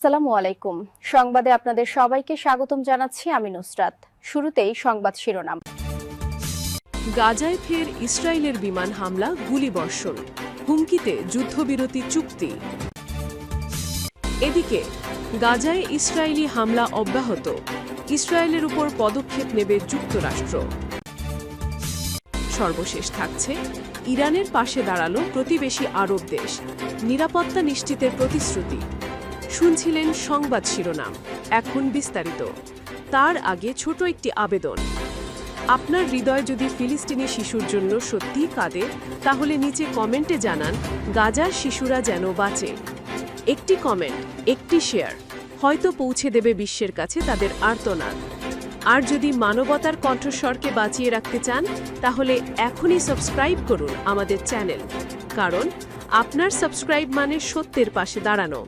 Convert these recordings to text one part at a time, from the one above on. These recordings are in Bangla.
আসসালামু আলাইকুম। সংবাদে আপনাদের সবাইকে স্বাগতম জানাচ্ছি আমি নুসরাত। শুরুতেই সংবাদ শিরোনাম। গাজায় ফের ইসরায়েলের বিমান হামলা, গুলিবর্ষণ। হুমকিতে যুদ্ধবিরতি চুক্তি। এদিকে, গাজায় ইসরায়েলি হামলা অব্যাহত। ইসরায়েলের উপর পদক্ষেপ নেবে যুক্তরাষ্ট্র। সর্বশেষ থাকছে, ইরানের পাশে দাঁড়াল প্রতিবেশী আরব দেশ। নিরাপত্তা নিশ্চিতের প্রতিশ্রুতি। শুনছিলেন সংবাদ শিরোনাম, এখন বিস্তারিত। তার আগে ছোট একটি আবেদন। আপনার হৃদয় যদি ফিলিস্তিনি শিশুর জন্য সত্যিই কাঁদে, তাহলে নিচে কমেন্টে জানান, গাজার শিশুরা যেন বাঁচে। একটি কমেন্ট, একটি শেয়ার, হয়তো পৌঁছে দেবে বিশ্বের কাছে তাদের আর্তনাদ। আর যদি মানবতার কণ্ঠস্বরকে বাঁচিয়ে রাখতে চান, তাহলে এখনই সাবস্ক্রাইব করুন আমাদের চ্যানেল। কারণ, আপনার সাবস্ক্রাইব মানে সত্যের পাশে দাঁড়ানো।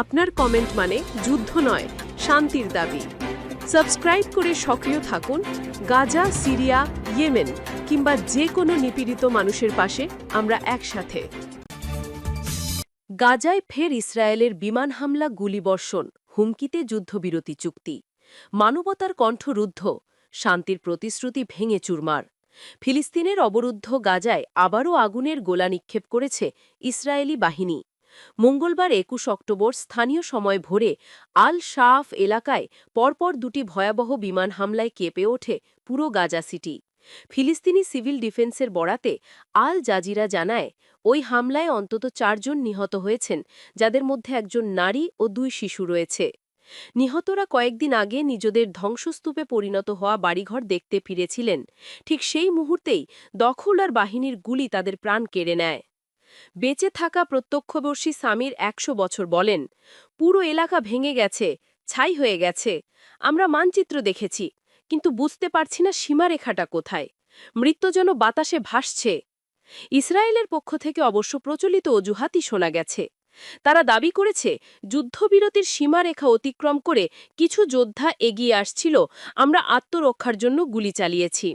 আপনার কমেন্ট মানে যুদ্ধ নয়, শান্তির দাবি। সাবস্ক্রাইব করে সক্রিয় থাকুন গাজা, সিরিয়া, ইয়েমেন কিংবা যে কোনো নিপীড়িত মানুষের পাশে আমরা একসাথে। গাজায় ফের ইসরায়েলের বিমান হামলা, গুলিবর্ষণ, হুমকিতে যুদ্ধবিরতি চুক্তি। মানবতার কণ্ঠ রুদ্ধ, শান্তির প্রতিশ্রুতি ভেঙে চুরমার। ফিলিস্তিনের অবরুদ্ধ গাজায় আবারও আগুনের গোলা নিক্ষেপ করেছে ইসরায়েলি বাহিনী। মঙ্গলবার একুশ অক্টোবর স্থানীয় সময় ভোরে আল শাফ এলাকায় পরপর দুটি ভয়াবহ বিমান হামলায় কেঁপে ওঠে পুরো গাজা সিটি। ফিলিস্তিনি সিভিল ডিফেন্সের বরাতে আল জাজিরা জানায়, ওই হামলায় অন্তত চারজন নিহত হয়েছেন, যাদের মধ্যে একজন নারী ও দুই শিশু রয়েছে। নিহতরা কয়েকদিন আগে নিজেদের ধ্বংসস্তূপে পরিণত হওয়া বাড়িঘর দেখতে ফিরেছিলেন। ঠিক সেই মুহূর্তেই দখল আর বাহিনীর গুলি তাদের প্রাণ কেড়ে নেয়। বেঁচে থাকা প্রত্যক্ষবর্ষী সামির একশো বছর বলেন, পুরো এলাকা ভেঙে গেছে, ছাই হয়ে গেছে। আমরা মানচিত্র দেখেছি, কিন্তু বুঝতে পারছি না সীমারেখাটা কোথায়। মৃত্যু যেন বাতাসে ভাসছে। ইসরায়েলের পক্ষ থেকে অবশ্য প্রচলিত অজুহাতই শোনা গেছে। তারা দাবি করেছে, যুদ্ধবিরতির সীমারেখা অতিক্রম করে কিছু যোদ্ধা এগিয়ে আসছিল, আমরা আত্মরক্ষার জন্য গুলি চালিয়েছি।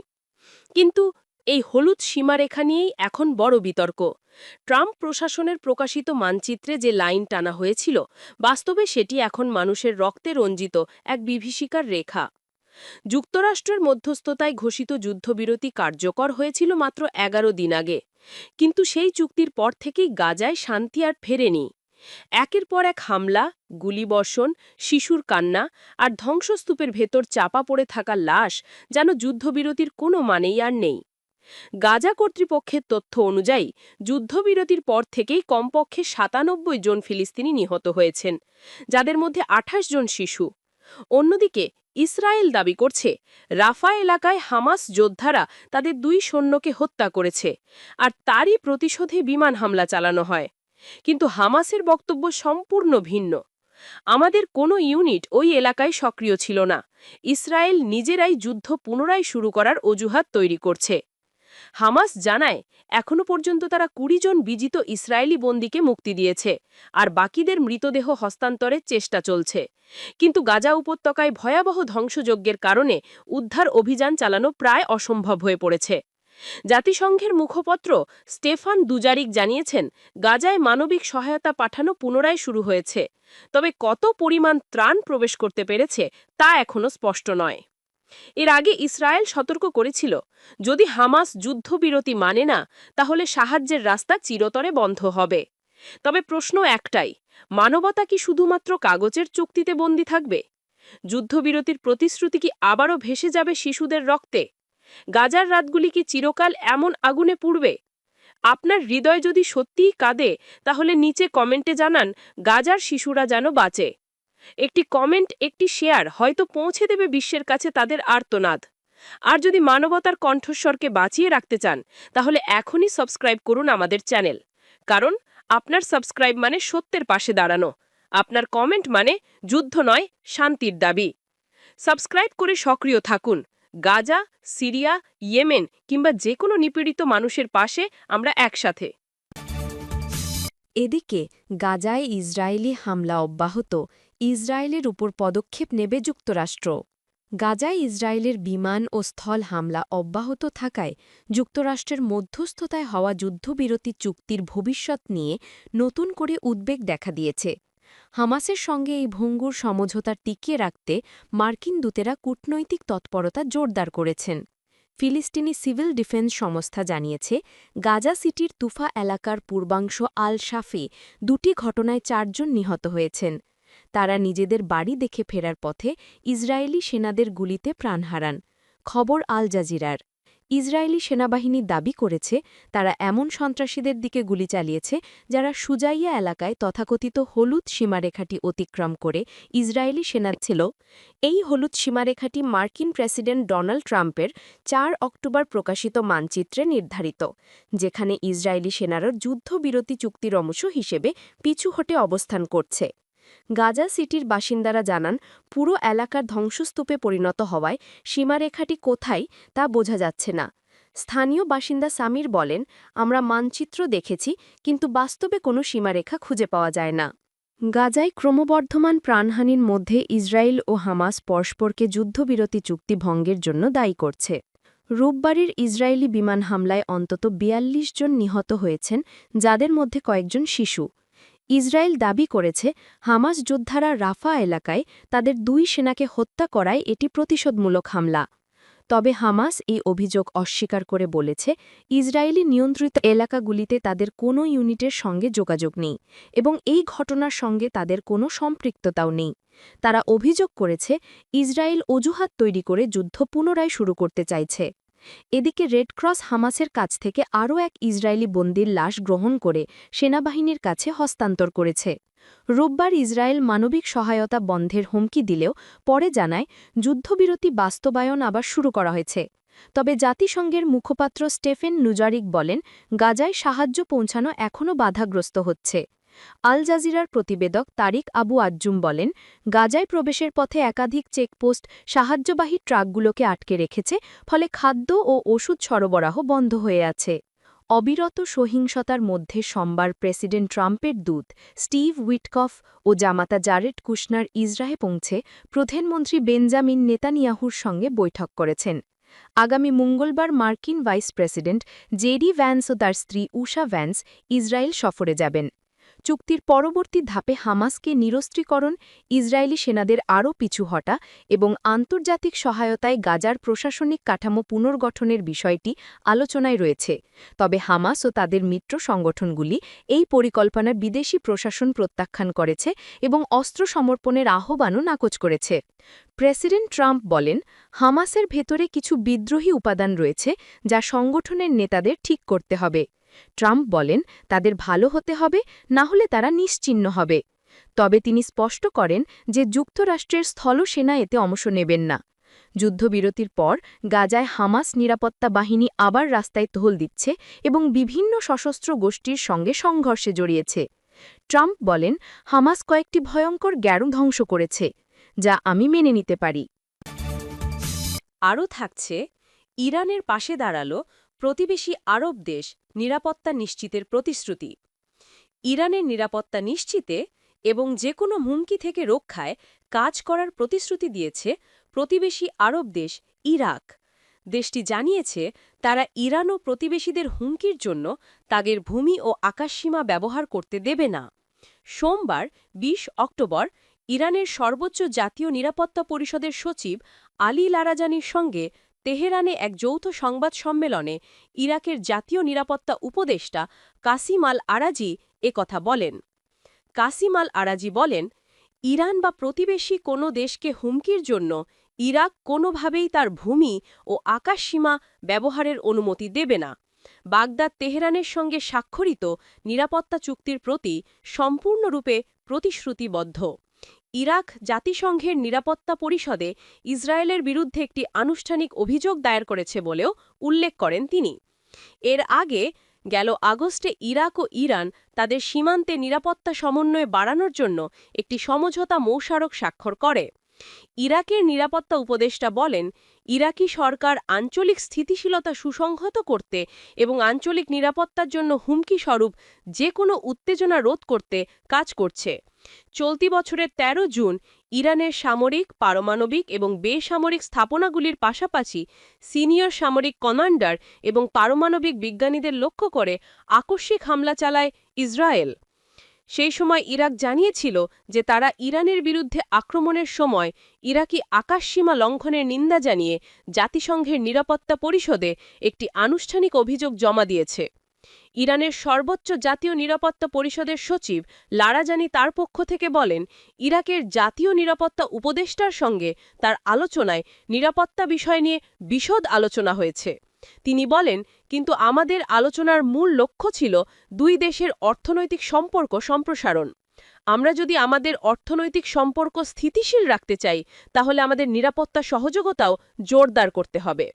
কিন্তু এই হলুদ সীমারেখা নিয়েই এখন বড় বিতর্ক। ট্রাম্প প্রশাসনের প্রকাশিত মানচিত্রে যে লাইন টানা হয়েছিল, বাস্তবে সেটি এখন মানুষের রক্তে রঞ্জিত এক বিভীষিকার রেখা। যুক্তরাষ্ট্রের মধ্যস্থতায় ঘোষিত যুদ্ধবিরতি কার্যকর হয়েছিল মাত্র এগারো দিন আগে। কিন্তু সেই চুক্তির পর থেকেই গাজায় শান্তি আর ফেরেনি। একের পর এক হামলা, গুলিবর্ষণ, শিশুর কান্না আর ধ্বংসস্তূপের ভেতর চাপা পড়ে থাকা লাশ যেন যুদ্ধবিরতির কোনো মানেই আর নেই। গাজা কর্তৃপক্ষের তথ্য অনুযায়ী, যুদ্ধবিরতির পর থেকেই কমপক্ষে সাতানব্বই জন ফিলিস্তিনি নিহত হয়েছেন, যাদের মধ্যে আঠাশ জন শিশু। অন্যদিকে, ইসরায়েল দাবি করছে, রাফা এলাকায় হামাস যোদ্ধারা তাদের দুই সৈন্যকে হত্যা করেছে আর তারই প্রতিশোধে বিমান হামলা চালানো হয়। কিন্তু হামাসের বক্তব্য সম্পূর্ণ ভিন্ন। আমাদের কোনো ইউনিট ওই এলাকায় সক্রিয় ছিল না। ইসরায়েল নিজেরাই যুদ্ধ পুনরায় শুরু করার অজুহাত তৈরি করছে। হামাস জানায় এখনও পর্যন্ত তারা কুড়ি জন বিজিত ইসরায়েলি বন্দীকে মুক্তি দিয়েছে, আর বাকিদের মৃতদেহ হস্তান্তরের চেষ্টা চলছে। কিন্তু গাজা উপত্যকায় ভয়াবহ ধ্বংসযজ্ঞের কারণে উদ্ধার অভিযান চালানো প্রায় অসম্ভব হয়ে পড়েছে। জাতিসংঘের মুখপত্র স্টেফান দুজারিক জানিয়েছেন, গাজায় মানবিক সহায়তা পাঠানো পুনরায় শুরু হয়েছে, তবে কত পরিমাণ ত্রাণ প্রবেশ করতে পেরেছে তা এখনও স্পষ্ট নয়। এর আগে ইসরায়েল সতর্ক করেছিল, যদি হামাস যুদ্ধবিরতি মানে না, তাহলে সাহায্যের রাস্তা চিরতরে বন্ধ হবে। তবে প্রশ্ন একটাই, মানবতা কি শুধুমাত্র কাগজের চুক্তিতে বন্দী থাকবে? যুদ্ধবিরতির প্রতিশ্রুতি কি আবারও ভেসে যাবে শিশুদের রক্তে? গাজার রাতগুলি কি চিরকাল এমন আগুনে পুড়বে? আপনার হৃদয় যদি সত্যিই কাঁদে, তাহলে নিচে কমেন্টে জানান, গাজার শিশুরা যেন বাঁচে। একটি কমেন্ট একটি শেয়ার হয়তো পৌঁছে দেবে বিশ্বের কাছে তাদের আর্তনাদ। আর যদি মানবতার কণ্ঠস্বরকে বাঁচিয়ে রাখতে চান, তাহলে এখনই সাবস্ক্রাইব করুন আমাদের চ্যানেল কারণ, আপনার সাবস্ক্রাইব মানে সত্যের পাশে দাঁড়ানো। আপনার কমেন্ট মানে যুদ্ধ নয়, শান্তির দাবি। সাবস্ক্রাইব করে সক্রিয় থাকুন। গাজা, সিরিয়া, ইয়েমেন কিংবা যে কোনো নিপীড়িত মানুষের পাশে আমরা একসাথে। এদিকে গাজায় ইসরায়েলি হামলা অব্যাহত। ইসরায়েলের উপর পদক্ষেপ নেবে যুক্তরাষ্ট্র। গাজায় ইসরায়েলের বিমান ও স্থল হামলা অব্যাহত থাকায় যুক্তরাষ্ট্রের মধ্যস্থতায় হওয়া যুদ্ধবিরতি চুক্তির ভবিষ্যৎ নিয়ে নতুন করে উদ্বেগ দেখা দিয়েছে। হামাসের সঙ্গে এই ভঙ্গুর সমঝোতা টিকিয়ে রাখতে মার্কিন দূতেরা কূটনৈতিক তৎপরতা জোরদার করেছেন। ফিলিস্তিনি সিভিল ডিফেন্স সংস্থা জানিয়েছে, গাজা সিটির তুফা এলাকার পূর্বাংশ আল শাফি দুটি ঘটনায় চারজন নিহত হয়েছেন। তারা নিজেদের বাড়ি দেখে ফেরার পথে ইসরায়েলি সেনাদের গুলিতে প্রাণ হারান। খবর আল জাজিরার। ইসরায়েলি সেনাবাহিনী দাবি করেছে, তারা এমন সন্ত্রাসীদের দিকে গুলি চালিয়েছে, যারা সুজাইয়া এলাকায় তথাকথিত হলুদ সীমারেখাটি অতিক্রম করে ইসরায়েলি সেনা ছিল। এই হলুদ সীমারেখাটি মার্কিন প্রেসিডেন্ট ডোনাল্ড ট্রাম্পের চার অক্টোবর প্রকাশিত মানচিত্রে নির্ধারিত, যেখানে ইসরায়েলি সেনারা যুদ্ধবিরতি চুক্তির অংশ হিসেবে পিছু হটে অবস্থান করছে। গাজা সিটির বাসিন্দারা জানান, পুরো এলাকার ধ্বংসস্তূপে পরিণত হওয়ায় সীমারেখাটি কোথায় তা বোঝা যাচ্ছে না। স্থানীয় বাসিন্দা সামির বলেন, আমরা মানচিত্র দেখেছি, কিন্তু বাস্তবে কোনো সীমারেখা খুঁজে পাওয়া যায় না। গাজায় ক্রমবর্ধমান প্রাণহানির মধ্যে ইসরায়েল ও হামাস পরস্পরকে যুদ্ধবিরতি চুক্তি ভঙ্গের জন্য দায়ী করছে। রোববারের ইসরায়েলি বিমান হামলায় অন্তত ৪২ জন নিহত হয়েছেন, যাদের মধ্যে কয়েকজন শিশু। ইসরায়েল দাবি করেছে, হামাস যোদ্ধারা রাফা এলাকায় তাদের দুই সেনাকে হত্যা করায় এটি প্রতিশোধমূলক হামলা। তবে হামাস এই অভিযোগ অস্বীকার করে বলেছে, ইসরায়েলি নিয়ন্ত্রিত এলাকাগুলিতে তাদের কোনো ইউনিটের সঙ্গে যোগাযোগ নেই এবং এই ঘটনার সঙ্গে তাদের কোনো সম্পৃক্ততাও নেই। তারা অভিযোগ করেছে, ইসরায়েল অজুহাত তৈরি করে যুদ্ধ পুনরায় শুরু করতে চাইছে। এদিকে রেড ক্রস হামাসের কাছ থেকে আরও এক ইসরায়েলি বন্দির লাশ গ্রহণ করে সেনাবাহিনীর কাছে হস্তান্তর করেছে। রোববার ইসরায়েল মানবিক সহায়তা বন্ধের হুমকি দিলেও পরে জানায়, যুদ্ধবিরতি বাস্তবায়ন আবার শুরু করা হয়েছে। তবে জাতিসংঘের মুখপাত্র স্টেফেন নুজারিক বলেন, গাজায় সাহায্য পৌঁছানো এখনও বাধাগ্রস্ত হচ্ছে। আল জাজিরার প্রতিবেদক তারিক আবু আজ্জুম বলেন, গাজায় প্রবেশের পথে একাধিক চেকপোস্ট সাহায্যবাহী ট্রাকগুলোকে আটকে রেখেছে, ফলে খাদ্য ও ওষুধ সরবরাহ বন্ধ হয়ে আছে। অবিরত সহিংসতার মধ্যে সোমবার প্রেসিডেন্ট ট্রাম্পের দূত স্টিভ উইটকফ ও জামাতা জারেড কুশনার ইসরায়ে পৌঁছে প্রধানমন্ত্রী বেঞ্জামিন নেতানিয়াহুর সঙ্গে বৈঠক করেছেন। আগামী মঙ্গলবার মার্কিন ভাইস প্রেসিডেন্ট জেডি ভ্যান্স ও তার স্ত্রী উষা ভ্যান্স ইসরায়েল সফরে যাবেন। চুক্তির পরবর্তী ধাপে হামাসকে নিরস্ত্রীকরণ, ইসরায়েলি সেনাদের আরও পিছু হটা এবং আন্তর্জাতিক সহায়তায় গাজার প্রশাসনিক কাঠামো পুনর্গঠনের বিষয়টি আলোচনায় রয়েছে। তবে হামাস ও তাদের মিত্র সংগঠনগুলি এই পরিকল্পনার বিদেশি প্রশাসন প্রত্যাখ্যান করেছে এবং অস্ত্র সমর্পণের আহ্বানও নাকচ করেছে। প্রেসিডেন্ট ট্রাম্প বলেন, হামাসের ভেতরে কিছু বিদ্রোহী উপাদান রয়েছে যা সংগঠনের নেতাদের ঠিক করতে হবে। ট্রাম্প বলেন, তাদের ভালো হতে হবে, না হলে তারা নিশ্চিহ্ন হবে। তবে তিনি স্পষ্ট করেন যে যুক্তরাষ্ট্রের স্থলসেনা এতে অংশ নেবেন না। যুদ্ধবিরতির পর গাজায় হামাস নিরাপত্তা বাহিনী আবার রাস্তায় তোহল দিচ্ছে এবং বিভিন্ন সশস্ত্র গোষ্ঠীর সঙ্গে সংঘর্ষে জড়িয়েছে। ট্রাম্প বলেন, হামাস কয়েকটি ভয়ঙ্কর গ্যারু ধ্বংস করেছে, যা আমি মেনে নিতে পারি। আরও থাকছে, ইরানের পাশে দাঁড়াল প্রতিবেশী আরব দেশ নিরাপত্তা নিশ্চিতের প্রতিশ্রুতি। ইরানের নিরাপত্তা নিশ্চিতে এবং যে কোনো হুমকি থেকে রক্ষায় কাজ করার প্রতিশ্রুতি দিয়েছে প্রতিবেশী আরব দেশ ইরাক। দেশটি জানিয়েছে, তারা ইরান ও প্রতিবেশীদের হুমকির জন্য তাদের ভূমি ও আকাশসীমা ব্যবহার করতে দেবে না। সোমবার ২০ অক্টোবর, ইরানের সর্বোচ্চ জাতীয় নিরাপত্তা পরিষদের সচিব আলী লারাজানির সঙ্গে তেহরানে এক যৌথ সংবাদ সম্মেলনে ইরাকের জাতীয় নিরাপত্তা উপদেষ্টা কাসিম আল আরাজি কথা বলেন। কাসিম আল আরাজি বলেন, ইরান বা প্রতিবেশী কোনো দেশকে হুমকির জন্য ইরাক কোনোভাবেই তার ভূমি ও আকাশসীমা ব্যবহারের অনুমতি দেবে না। বাগদাদ তেহরানের সঙ্গে স্বাক্ষরিত নিরাপত্তা চুক্তির প্রতি সম্পূর্ণরূপে প্রতিশ্রুতিবদ্ধ। ইরাক জাতিসংঘের নিরাপত্তা পরিষদে ইসরায়েলের বিরুদ্ধে একটি আনুষ্ঠানিক অভিযোগ দায়ের করেছে বলেও উল্লেখ করেন তিনি। এর আগে গেল আগস্টে ইরাক ও ইরান তাদের সীমান্তে নিরাপত্তা সমন্বয় বাড়ানোর জন্য একটি সমঝোতা মৌসারক স্বাক্ষর করে। ইরাকের নিরাপত্তা উপদেষ্টা বলেন, ইরাকি সরকার আঞ্চলিক স্থিতিশীলতা সুসংহত করতে এবং আঞ্চলিক নিরাপত্তার জন্য হুমকি স্বরূপ যে কোনো উত্তেজনা রোধ করতে কাজ করছে। চলতি বছরের ১৩ জুন ইরানের সামরিক, পারমাণবিক এবং বেসামরিক স্থাপনাগুলির পাশাপাশি সিনিয়র সামরিক কমান্ডার এবং পারমাণবিক বিজ্ঞানীদের লক্ষ্য করে আকস্মিক হামলা চালায় ইসরায়েল। সেই সময় ইরাক জানিয়েছিল যে তারা ইরানের বিরুদ্ধে আক্রমণের সময় ইরাকি আকাশসীমা লঙ্ঘনের নিন্দা জানিয়ে জাতিসংঘের নিরাপত্তা পরিষদে একটি আনুষ্ঠানিক অভিযোগ জমা দিয়েছে। ইরানের সর্বোচ্চ জাতীয় নিরাপত্তা পরিষদের সচিব লারাজানি তার পক্ষ থেকে বলেন, ইরাকের জাতীয় নিরাপত্তা উপদেষ্টার সঙ্গে তার আলোচনায় নিরাপত্তা বিষয় নিয়ে বিশদ আলোচনা হয়েছে। তিনি বলেন, কিন্তু আমাদের আলোচনার মূল লক্ষ্য ছিল দুই দেশের অর্থনৈতিক সম্পর্ক সম্প্রসারণ। আমরা যদি আমাদের অর্থনৈতিক সম্পর্ক স্থিতিশীল রাখতে চাই, তাহলে আমাদের নিরাপত্তা সহযোগিতাও জোরদার করতে হবে।